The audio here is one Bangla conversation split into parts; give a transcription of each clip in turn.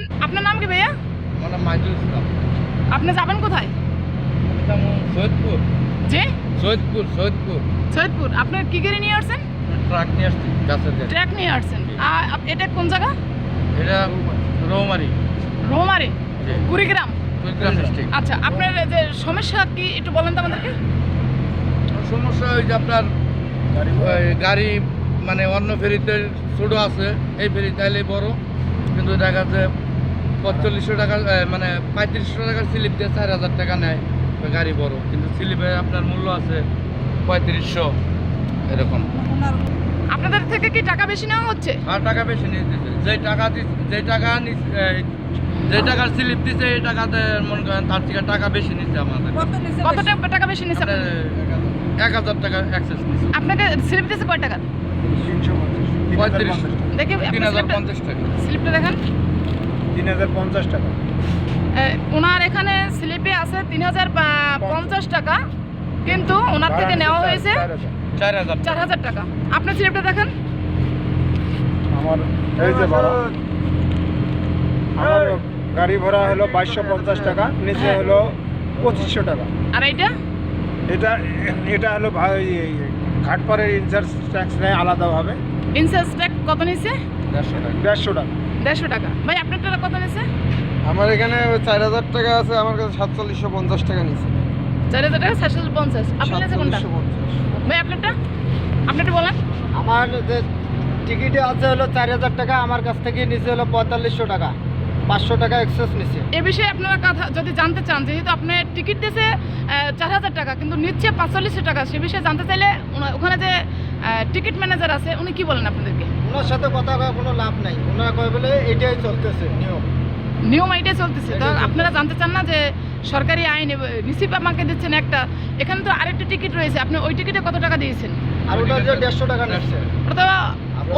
আপনার আপনার নাম কি ভাইয়া? আমার নাম মাইজুল ইসলাম। আপনি যাবেন কোথায়? আমি যাব সৈয়দপুর। যে সৈয়দপুর সৈয়দপুর। সৈয়দপুর। আপনার কি গাড়ি নিয়ে আসছেন? ট্রাক নিয়ে আসছি গাছের গাড়ি। ট্র্যাক নিয়ে আসছেন। এটা কোন জায়গা? এটা রৌমারি। রোমারে? জি। কুড়িগ্রাম? কুড়িগ্রাম ডিস্ট্রিক্ট আচ্ছা আপনার যে সমস্যা কি একটু বলেন তো আমাদেরকে। সমস্যা ওই যে আপনার গাড়ি মানে অন্য ফেরিতে ছোটো আছে এই ফেরি চাইলে বড়। কিন্তু দেখা যাচ্ছে পঁয়তাল্লিশশো টাকার মানে পঁয়ত্রিশশো টাকার স্লিপ দিয়ে চার হাজার টাকা নেয় গাড়ি বড়। কিন্তু স্লিপে আপনার মূল্য আছে পঁয়ত্রিশশো এরকম। আপনাদের থেকে কি টাকা বেশি নেওয়া হচ্ছে? আর টাকা বেশি নিয়ে দিচ্ছে যে টাকা যে টাকা যে টাকার স্লিপ দিচ্ছে এই টাকাতে মনে করেন তার থেকে টাকা বেশি নিচ্ছে আমাদের। কত টাকা টাকা বেশি নিচ্ছে এক হাজার টাকা অ্যাক্সেস নিচ্ছে আপনাকে স্লিপ দিয়েছে কয় টাকা? পঁয়ত্রিশ। দেখি তিন হাজার পঞ্চাশ টাকা। স্লিপটা দেখেন। তিন হাজার পঞ্চাশ টাকা। ওনার এখানে স্লিপে আছে তিন হাজার পঞ্চাশ টাকা কিন্তু ওনার থেকে নেওয়া হয়েছে চার হাজার। চার হাজার টাকা। আপনার স্লিপটা দেখেন। আমার এই যে ভাড়া। আমার গাড়ি ভাড়া হলো বাইশশো পঞ্চাশ টাকা নিচে হ্যাঁ। হলো পঁচিশশো টাকা। আর এইটা? এটা এটা হলো ঘাটপাড়ের ইনচার্জ ট্যাক্স নেয় আলাদাভাবে। ইনসেন্স ট্যাক্স কত নিচ্ছে? দেড়শো টাকা। দেড়শো টাকা। দেড়শো টাকা। ভাই আপনারটা কত নিচ্ছে আমার এখানে চার হাজার টাকা আছে আমার কাছে সাতচল্লিশশো পঞ্চাশ টাকা নিচ্ছে চার হাজার টাকা সাতশো পঞ্চাশ। আপনার নিচ্ছে কোনটা? ভাই আপনারটা? আপনারটা বলেন। আমার যে টিকিটে আছে হলো চার হাজার টাকা আমার কাছ থেকে নিচে হলো পঁয়তাল্লিশশো টাকা। পাঁচশো টাকা এক্সেস নিচ্ছে এ বিষয়ে আপনারা কথা যদি জানতে চান যেহেতু আপনি টিকিট দিয়েছে চার হাজার টাকা কিন্তু নিচ্ছে পাঁচচল্লিশশো টাকা সে বিষয়ে জানতে চাইলে ওখানে যে টিকিট ম্যানেজার আছে উনি কি বলেন আপনাদেরকে? ওনার সাথে কথা কয়ে কোনো লাভ নাই। ওনারা কয় বলে এটাই চলতেছে নিয়ম। নিয়ম এইটাই চলতেছে। তো আপনারা জানতে চান না যে সরকারি আইন রিসিপ্ট আমাকে দিচ্ছেন একটা এখানে তো আরেকটা টিকিট রয়েছে। আপনি ওই টিকিটে কত টাকা দিয়েছেন? আর ওটা যে দেড়শো টাকা নিচ্ছে। ওটা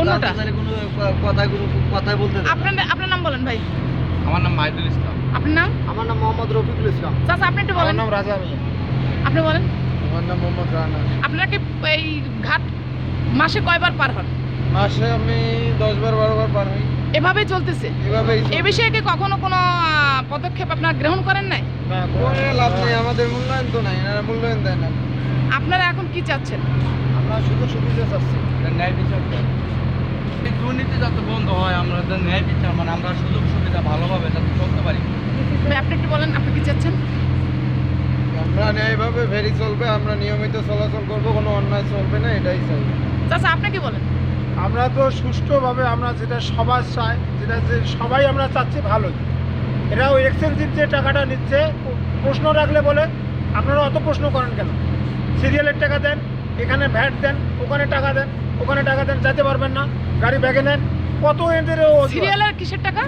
অন্যটা। কোনো কথাগুলো কথাই বলতে আপনার আপনার নাম বলেন ভাই। আমার নাম মাইদুল ইসলাম। আপনার নাম? আমার নাম মোহাম্মদ রফিকুল ইসলাম। চাচা আপনি একটু আমার বলেন নাম রাজা মিয়া। আপনি বলেন। আমার নাম মোহাম্মদ রানা। আপনারা কি এই ঘাট মাসে কয়বার পার হন? মাসে আমি দশ বার বারো বার পার হই। এভাবেই চলতেছে? এভাবেই এ বিষয়ে কি কখনো কোনো পদক্ষেপ আপনারা গ্রহণ করেন নাই? না কোনো লাভ নেই আমাদের মূল্যায়ন তো নাই এনারা মূল্যায়ন দেয় না। আপনারা এখন কি চাচ্ছেন? আমরা শুধু সুবিধা চাচ্ছি ন্যায় বিচার দুর্নীতি যাতে বন্ধ হয় আমরা ন্যায় বিচার মানে আমরা সুযোগ সুবিধা ভালোভাবে যাতে চলতে পারি। ভাই আপনি একটু বলেন আপনি কি চাচ্ছেন? আমরা ন্যায়ভাবে ফেরি চলবে আমরা নিয়মিত চলাচল করব কোনো অন্যায় চলবে না এটাই চাই। চাচা আপনি কি বলেন? আমরা তো সুষ্ঠুভাবে আমরা যেটা সবার চাই যেটা যে সবাই আমরা চাচ্ছি ভালোই। এরা ওই এক্সচেঞ্জের যে টাকাটা নিচ্ছে প্রশ্ন রাখলে বলে আপনারা অত প্রশ্ন করেন কেন? সিরিয়ালের টাকা দেন এখানে ভ্যাট দেন ওখানে টাকা দেন ওখানে টাকা দেন যেতে পারবেন না গাড়ি ব্যাগে নেন। কত এদের সিরিয়ালের কিসের টাকা?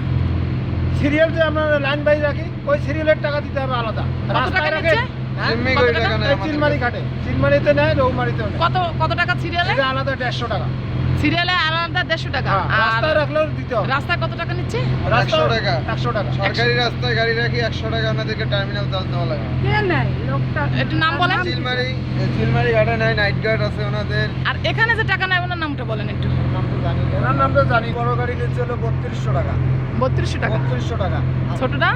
সিরিয়াল যে আমরা লাইন বাই রাখি ওই সিরিয়ালের টাকা দিতে হবে আলাদা। কত রাস্তায় রাখে হ্যাঁ? চিলমারি ঘাটে। চিলমারিতে নেয় রৌমারিতেও কত কত টাকা সিরিয়াল আলাদা দেড়শো টাকা। সিরিয়ালে আলাদা দেড়শো টাকা। হ্যাঁ, রাস্তায় রাখলেও দিতে হবে। রাস্তায় কত টাকা নিচ্ছে? একশো টাকা। একশো টাকা। সরকারি রাস্তায় গাড়ি রাখি একশো টাকা আমাদেরকে টার্মিনাল চাল দেওয়া লাগে। একটু নাম বলেন। চিলমারি চিলমারি ঘাটে নাই নাইট গার্ড আছে ওনাদের। আর এখানে যে টাকা নেয় ওনার নামটা বলেন একটু। নাম তো জানি ওনার নাম তো জানি। বড় গাড়ি নিচ্ছে হলো বত্রিশশো টাকা। বত্রিশশো টাকা? বত্রিশশো টাকা। ছোটটা?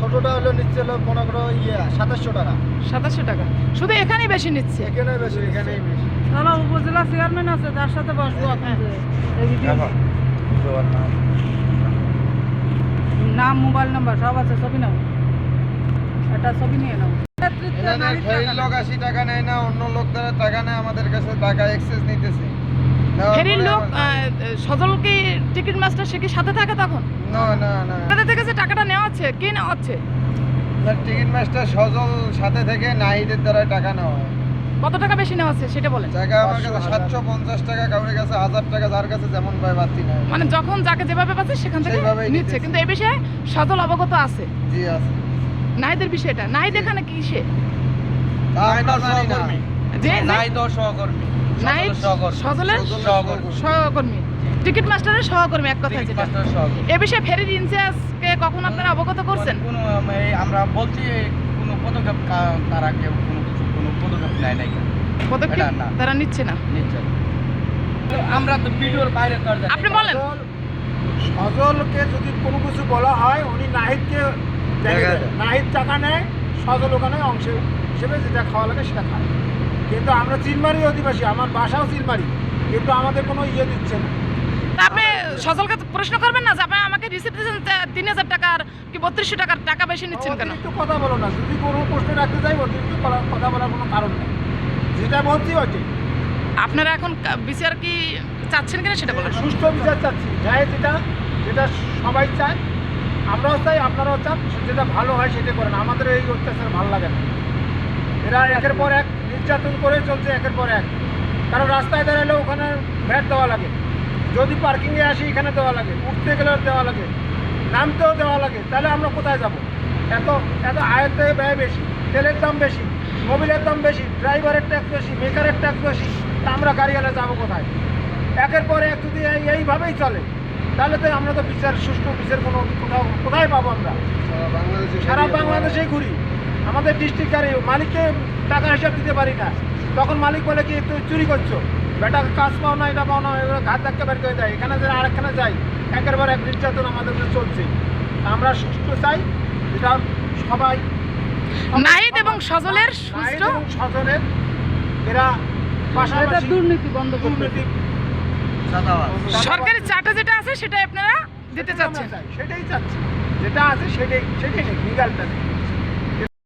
ছোটটা হলো নিচ্ছে হলো মনে করো ইয়ে সাতাশশো টাকা। সাতাশশো টাকা। শুধু এখানেই বেশি নিচ্ছে? এখানে বেশি। এখানেই বেশি। তারা উপজেলা চেয়ারম্যান আছে তার সাথে বসবো আপনাদের নাম। মোবাইল নাম্বার সব আছে ছবি নাও। একটা ছবি নিয়ে নাও। লোক আশি টাকা নেয় না অন্য লোক দ্বারা টাকা নেয় আমাদের কাছে টাকা এক্সেস নিতেছে। ফেরির লোক আমার- সজল কি টিকিট মাস্টার সে কি সাথে থাকে তখন? না না না। আপনাদের থেকে টাকাটা নেওয়া হচ্ছে কে নেওয়া হচ্ছে টিকিট মাস্টার সজল সাথে থেকে নাহিদের দ্বারা টাকা নেওয়া হয়। কত টাকা বেশি নেওয়া হচ্ছে সেটা বলেন। জায়গা আমার কাছে সাতশো পঞ্চাশ টাকা কারোর কাছে হাজার টাকা যার কাছে যেমন পায় বাড়তি নেয়। মানে যখন যাকে যেভাবে পাচ্ছে সেখান থেকে নিচ্ছে। কিন্তু এই বিষয়ে সজল অবগত আছে? জি আছে। নাহিদের বিষয়টা। নাহিদ এখানে কি সে? তা আমরা জানি না। যে নাই তো সহকর্মী। নাহিদ সহকর্মী। সহকর্মী। সহকর্মী। টিকিট মাস্টারের সহকর্মী এক কথা যেটা। এ বিষয়ে ফেরির ইনচার্জকে কখন আপনারা অবগত করছেন? কোনো আমরা বলছি কোনো পদক্ষেপ তারা কেউ কোনো পদক্ষেপ নেয় নাই কেন? পদক্ষেপ না। তারা নিচ্ছে না। নিশ্চয় আমরা তো ভিডিওর বাইরে আপনি বলেন। সজলকে যদি কোনো কিছু বলা হয় উনি নাহিদকে। নাহিদ টাকা নেয় সজল ওখানে অংশে হিসেবে যেটা খাওয়া লাগে সেটা খায়। কিন্তু আমরা চিলমারি অধিবাসী আমার বাসাও চিলমারি কিন্তু আমাদের কোনো ইয়ে দিচ্ছে না। তা আপনি সজলকে প্রশ্ন করবেন না যে আপনি আমাকে রিসিপ্ট দিয়েছেন তিন হাজার টাকার কি বত্রিশশো টাকার টাকা বেশি নিচ্ছেন কেন? অতিরিক্ত কথা বলো না যদি কোনো প্রশ্ন রাখতে যাই অতিরিক্ত কথা বলার কোনো কারণ নেই। যেটা বলছি ওইটাই। আপনারা এখন বিচার কি চাচ্ছেন কিনা সেটা বলেন। সুষ্ঠু বিচার চাচ্ছি। যাই যেটা যেটা সবাই চায় আমরাও চাই আপনারাও চান যেটা ভালো হয় সেটা করেন। আমাদের এই অত্যাচার ভালো লাগে না। এরা একের পর এক নির্যাতন করে চলছে একের পর এক। কারণ রাস্তায় দাঁড়ালে ওখানে ভ্যাট দেওয়া লাগে। যদি পার্কিংয়ে আসি এখানে দেওয়া লাগে। উঠতে গেলেও দেওয়া লাগে। নামতেও দেওয়া লাগে। তাহলে আমরা কোথায় যাব? এত এত আয়তে ব্যয় বেশি তেলের দাম বেশি মোবিলের দাম বেশি ড্রাইভারের ট্যাক্স বেশি মেকারের ট্যাক্স বেশি তা আমরা গাড়িওয়ালা যাব কোথায়? একের পর এক যদি এইভাবেই চলে তাহলে তো আমরা তো বিচার সুষ্ঠু বিচার কোনো কোথাও কোথায় পাবো আমরা? সারা বাংলাদেশেই ঘুরি। আমাদের ডিস্ট্রিক্ট গাড়ি মালিককে টাকা হিসাব দিতে পারি না। তখন মালিক বলে কি তুই চুরি করছ? বেটা কাজ পাও না এটা পাও না এগুলো ঘাত ধাক্কা বের করে দেয়। এখানে যে আরেকখানে যাই একের পর এক নির্যাতন আমাদের চলছে। আমরা সুস্থ চাই যেটা সবাই নাহিদ এবং সজলের এবং স্বজনের এরা এটা পাশাপাশি দুর্নীতি বন্ধ দুর্নীতি সরকারি চাটা যেটা আছে সেটা আপনারা দিতে সেটাই চাচ্ছেন। চাই, সেটাই চাচ্ছি। যেটা আছে সেটাই সেটাই লিগালটা নেই।